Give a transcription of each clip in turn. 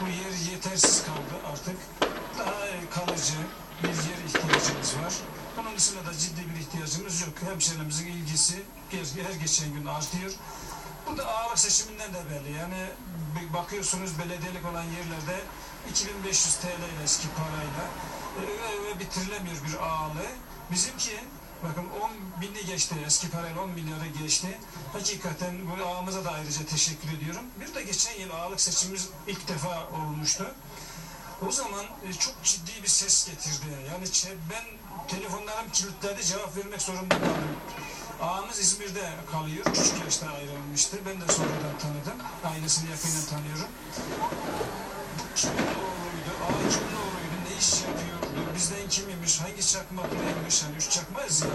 bu yer yetersiz kaldı artık. Daha e, kalıcı bir yer ihtiyacımız var. Bunun dışında da ciddi bir ihtiyacımız yok. Hemşehrilerimizin ilgisi her geçen gün artıyor. Bu da ağalık seçiminden de belli. Yani bakıyorsunuz belediyelik olan yerlerde 2500 TL ile eski parayla e, ve bitirilemiyor bir ağalığı. Bizimki bakın 10 bini geçti eski parayla 10 milyara geçti. Hakikaten bu ağamıza da ayrıca teşekkür ediyorum. Bir de geçen yıl ağalık seçimimiz ilk defa olmuştu. O zaman e, çok ciddi bir ses getirdi. Yani ben telefonlarım kilitledi cevap vermek zorunda kaldım. Ağamız İzmir'de kalıyor. Küçük yaşta ayrılmıştı. Ben de sonradan tanıdım. Ailesini yakından tanıyorum. Kimin oğluydu? Ağa kimin oğluydu? Ne iş yapıyordu? Bizden kimmiş? Hangi çakmak neymiş? Hani üç çakmayız ya.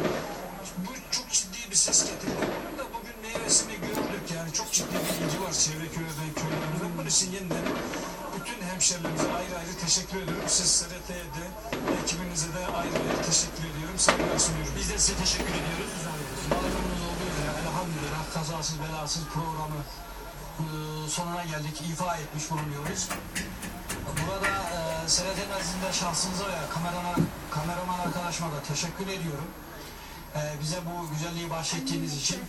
Bu çok ciddi bir ses getirdi. Bunun da bugün meyvesini gördük. Yani çok ciddi bir ilgi var çevre köylerden, köylerimizden. Bunun için yeniden bütün hemşerilerimize ayrı ayrı teşekkür ediyorum. Siz SRT'ye de, ekibinize de ayrı ayrı teşekkür ediyorum. Saygılar sunuyorum. Biz de size teşekkür ediyoruz. Malumunuz olduğu üzere elhamdülillah kazasız belasız programı e, sonuna geldik. ifa etmiş bulunuyoruz. Burada e, SRT nezdinde şahsınıza ve kameraman, kameraman arkadaşıma da teşekkür ediyorum. E, bize bu güzelliği bahşettiğiniz için.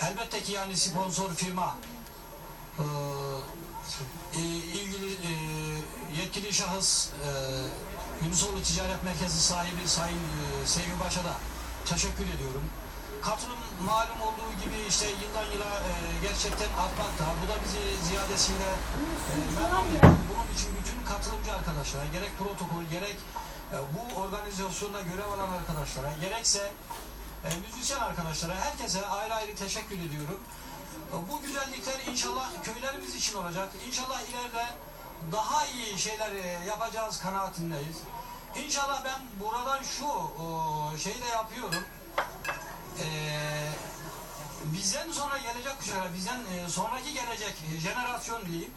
Elbette ki yani sponsor firma e, e, ilgili e, yetkili şahıs e, Yunusoğlu Ticaret Merkezi sahibi Sayın e, Sevgi Baş'a da teşekkür ediyorum. Katılım malum olduğu gibi işte yıldan yıla e, gerçekten artmakta. Bu da bizi ziyadesiyle e. Bunun için bütün katılımcı arkadaşlara gerek protokol gerek e, bu organizasyonda görev alan arkadaşlara gerekse e, müzisyen arkadaşlara herkese ayrı ayrı teşekkür ediyorum. Bu güzellikler inşallah köylerimiz için olacak. İnşallah ileride daha iyi şeyler e, yapacağız kanaatindeyiz. İnşallah ben buradan şu şeyi de yapıyorum. Ee, bizden sonra gelecek kuşaklar, bizden e, sonraki gelecek e, jenerasyon diyeyim.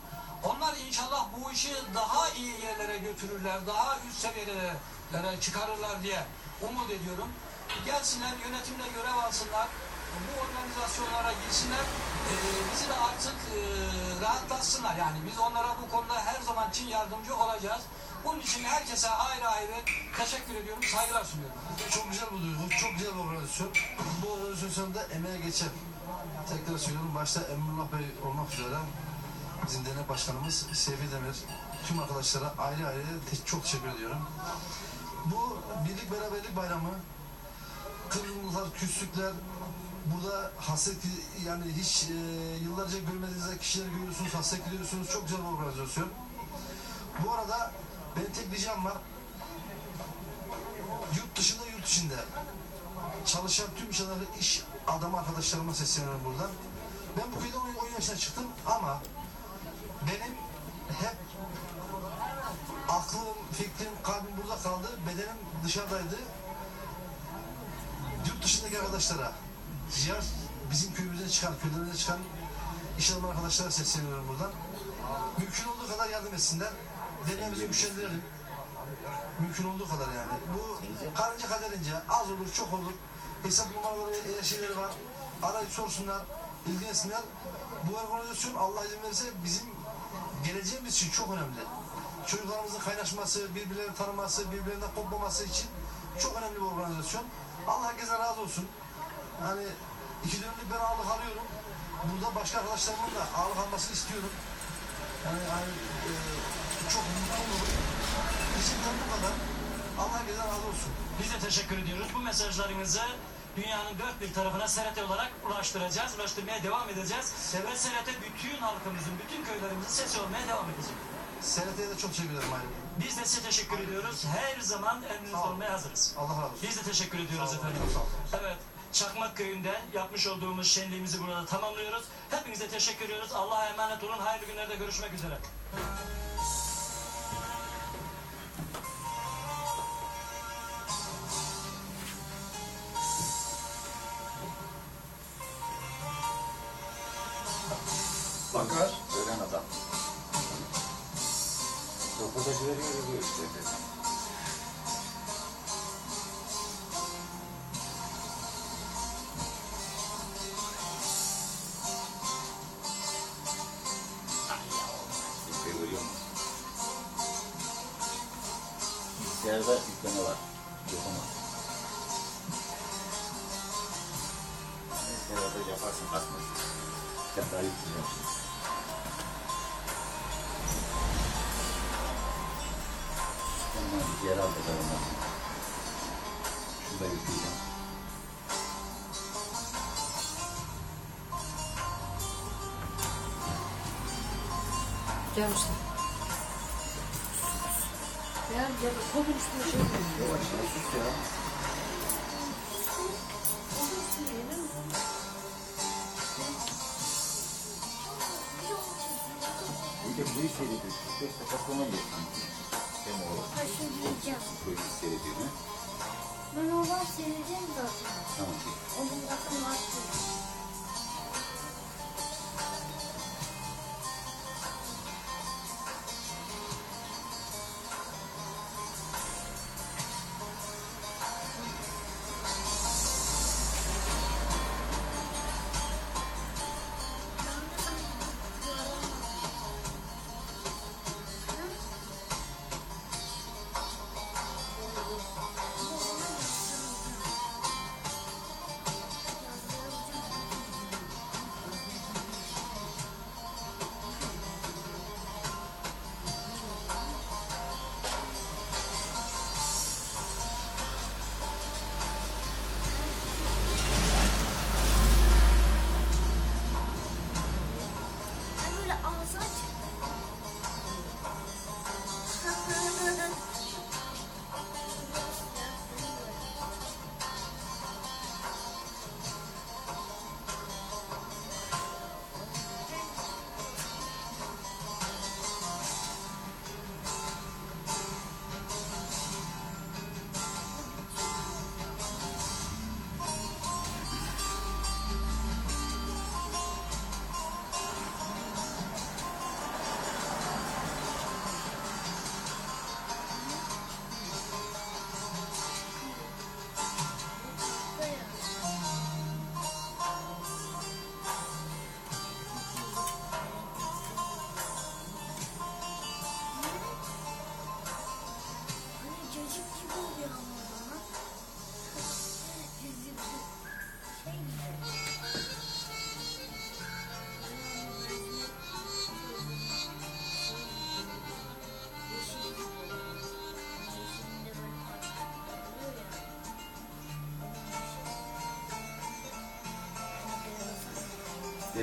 Onlar inşallah bu işi daha iyi yerlere götürürler, daha üst seviyelere çıkarırlar diye umut ediyorum. Gelsinler, yönetimde görev alsınlar, bu organizasyonlara girsinler, e, bizi de artık e, rahatlatsınlar. Yani biz onlara bu konuda her zaman için yardımcı olacağız. Bunun için herkese ayrı ayrı teşekkür ediyorum, saygılar sunuyorum. Çok güzel buluyoruz. Çok güzel bir organizasyon. Bu organizasyonda emeğe geçen tekrar söylüyorum başta Emrullah Bey olmak üzere bizim dernek başkanımız Seyfi Demir tüm arkadaşlara ayrı ayrı te- çok teşekkür ediyorum. Bu birlik beraberlik bayramı kırgınlıklar, küslükler burada hasret yani hiç e, yıllarca görmediğiniz kişileri görüyorsunuz, hasret gidiyorsunuz. Çok güzel bir organizasyon. Bu arada benim tek ricam var yurt dışında yurt içinde çalışan tüm insanları iş adamı arkadaşlarıma sesleniyorum buradan. Ben bu köyde 10 yaşına çıktım ama benim hep aklım, fikrim, kalbim burada kaldı. Bedenim dışarıdaydı. Yurt dışındaki arkadaşlara diğer bizim köyümüzden çıkan, köylerimizden çıkan iş adamı arkadaşlara sesleniyorum buradan. Mümkün olduğu kadar yardım etsinler. Deneyimizi güçlendirelim mümkün olduğu kadar yani. Bu karınca kaderince az olur çok olur. Hesap numaraları e, şeyleri var. Arayıp sorsunlar, ilgilensinler. Bu organizasyon Allah izin verirse bizim geleceğimiz için çok önemli. Çocuklarımızın kaynaşması, birbirlerini tanıması, birbirlerinden kopmaması için çok önemli bir organizasyon. Allah herkese razı olsun. Hani iki dönemlik ben ağırlık alıyorum. Burada başka arkadaşlarımın da ağırlık almasını istiyorum. Yani, hani, e, çok mutlu olurum. Bizimden bu kadar. Allah herkese razı olsun. Biz de teşekkür ediyoruz. Bu mesajlarınızı dünyanın dört bir tarafına SRT olarak ulaştıracağız. Ulaştırmaya devam edeceğiz. Ve SRT bütün halkımızın, bütün köylerimizin sesi olmaya devam edecek. SRT'ye de çok teşekkür ederim ayrıca. Biz de size teşekkür ediyoruz. Her zaman olun. olmaya hazırız. Allah razı olsun. Biz de teşekkür ediyoruz efendim. Evet. Çakmak Köyü'nde yapmış olduğumuz şenliğimizi burada tamamlıyoruz. Hepinize teşekkür ediyoruz. Allah'a emanet olun. Hayırlı günlerde görüşmek üzere. Bilgisayarda yükleme var. Yapamaz. Bilgisayarda yaparsın kasmaz. Daha yükleyeceğim. Ondan diğer aldı da ondan. Şunu da yükleyeceğim. Gelmişler. Ya ya kolun üstüne şey koyuyor. Yavaş yavaş sus ya. Bir de bu işi seyrediyor. 45 dakika sonra geçtim. Hem o Başlayacağım. bu seyrediyor. ha? Ben oradan seyredeceğim zaten. Tamam. Onun akım attı.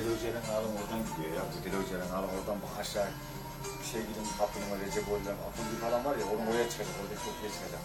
Hoca'nın alım oradan gidiyor ya. Bu Hoca'nın alım oradan bak aşağı bir şey gidin kapının Recep Oğlan, Abdülhamid falan var ya onun oraya çıkacak. Orada çok iyi çıkacak.